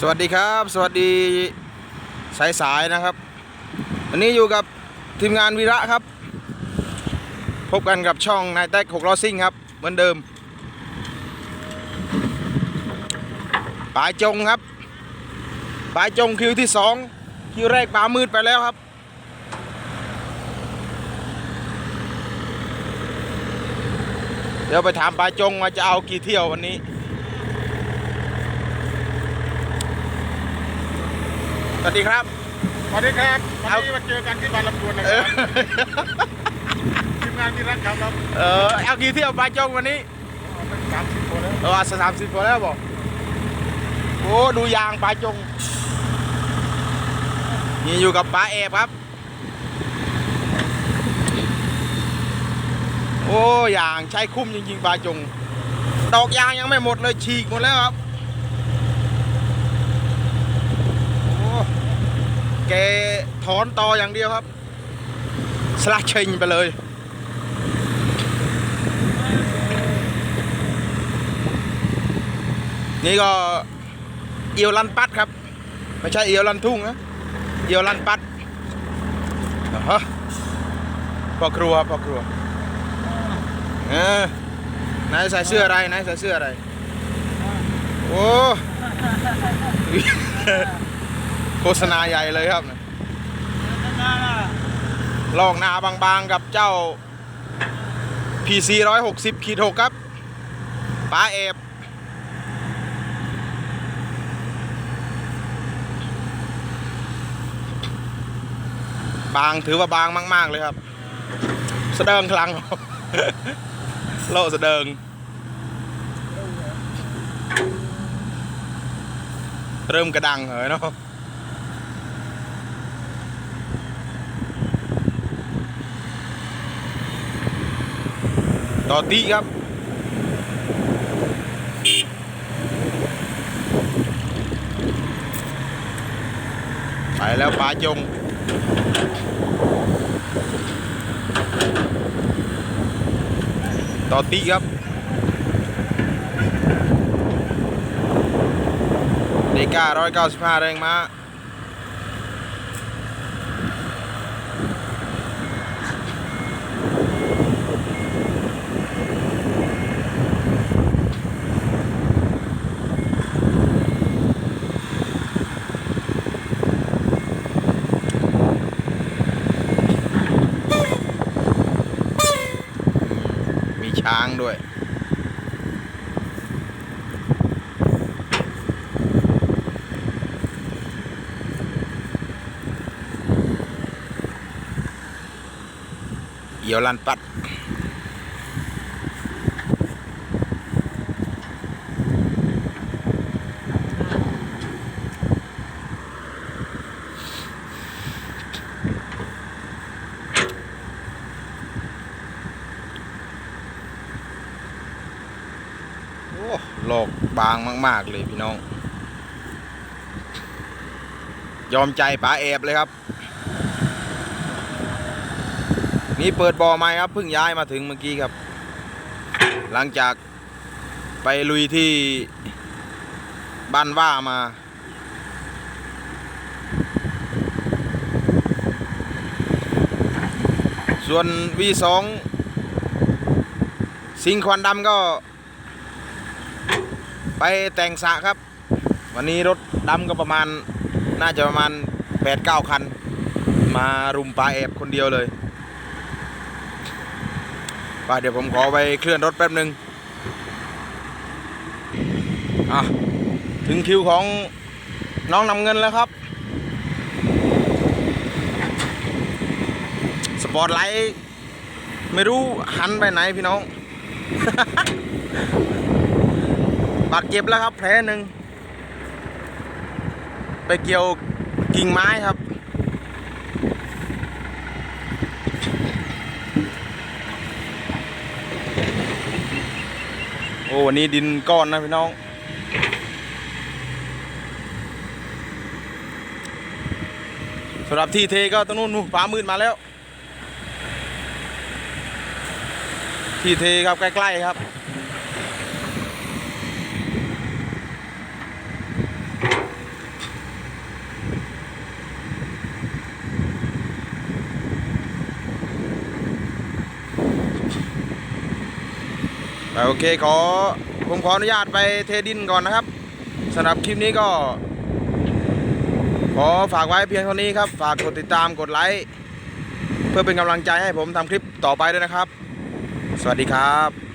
สวัสดีครับ สวัสดีสายสายๆนะครับ วันนี้อยู่กับทีมงานวีระครับ พบกันกับช่องนายแท็กหกล้อซิ่งครับ เหมือนเดิมปลายจงครับปลายจงคิวที่สองคิวแรกปลามืดไปแล้วครับเดี๋ยวไปถามปลายจงว่าจะเอากี่เที่ยววันนี้ วัสดีครับ สวัสดีครับวันเอานี้มาเจอกันที่บางลำพูนนะเอคอรับทีมงานที่รักครับครับเออเอากี่เที่ยวปลาจงวันนี้เอาเป็นสามสิบคนแล้วเออสามสิบพอแล้วบอกโอ้ดูยางปลาจงนี่อยู่กับปลาแอบครับ โอ้ยางใช้คุ้มจริงๆปลาจง ดอกยางยังไม่หมดเลยฉีกหมดแล้วครับโอ้แก ถอนตออย่างเดียวครับ สลักเชงไปเลย นี่ก็เอียวลันปัดครับ ไม่ใช่เอียวลันทุ่งนะเอียวลันปัดฮะพ่อครัวพ่อครัวเออนายใส่เสื้ออะไรนายใส่เสื้ออะไร โอ้โฆษณาใหญ่เลยครับ ลองหนาบางๆกับเจ้า PC 160ขีด6ครับป้าเอฟบางถือว่าบางมาก ๆ เลยครับ สเดิงคลัง โลสเดิง เริ่มกระดังเหรอเนาะ ต่อตีครับไปแล้วปลาจงต่อตีครับเดก้าร้อยเก้าสิบห้าแรงม้ามี ช้างด้วย เอียวลันปัด โอ้โลกบางมาก ๆ เลยพี่น้อง ยอมใจป๋าแอบเลยครับ นี่เปิดบ่อใหม่ครับเพิ่งย้ายมาถึงเมื่อกี้ครับ หลังจากไปลุยที่บ้านว่ามาส่วน V2 สิงห์ควันดำก็ ไปแต่งสะครับ วันนี้รถดำก็ประมาณน่าจะประมาณ8-9คัน มารุมปลาแอบคนเดียวเลยป่ะเดี๋ยวผมขอไปเคลื่อนรถแป๊บหนึ่งอะถึงคิวของน้องนำเงินแล้วครับ สปอร์ตไลท์ไม่รู้หันไปไหนพี่น้อง บาดเจ็บแล้วครับ แผลหนึ่งไปเกี่ยวกิ่งไม้ครับโอ้วันนี้ดินก้อนนะพี่น้องสำหรับที่เทก็ตรงนู้นฟ้ามืดมาแล้ว ที่เทครับใกล้ ๆ ครับ โอเคขอผมขออนุญาตไปเทดินก่อนนะครับสำหรับคลิปนี้ก็ ขอฝากไว้เพียงเท่านี้ครับ ฝากกดติดตามกดไลค์เพื่อเป็นกำลังใจให้ผมทำคลิปต่อไปด้วยนะครับ สวัสดีครับ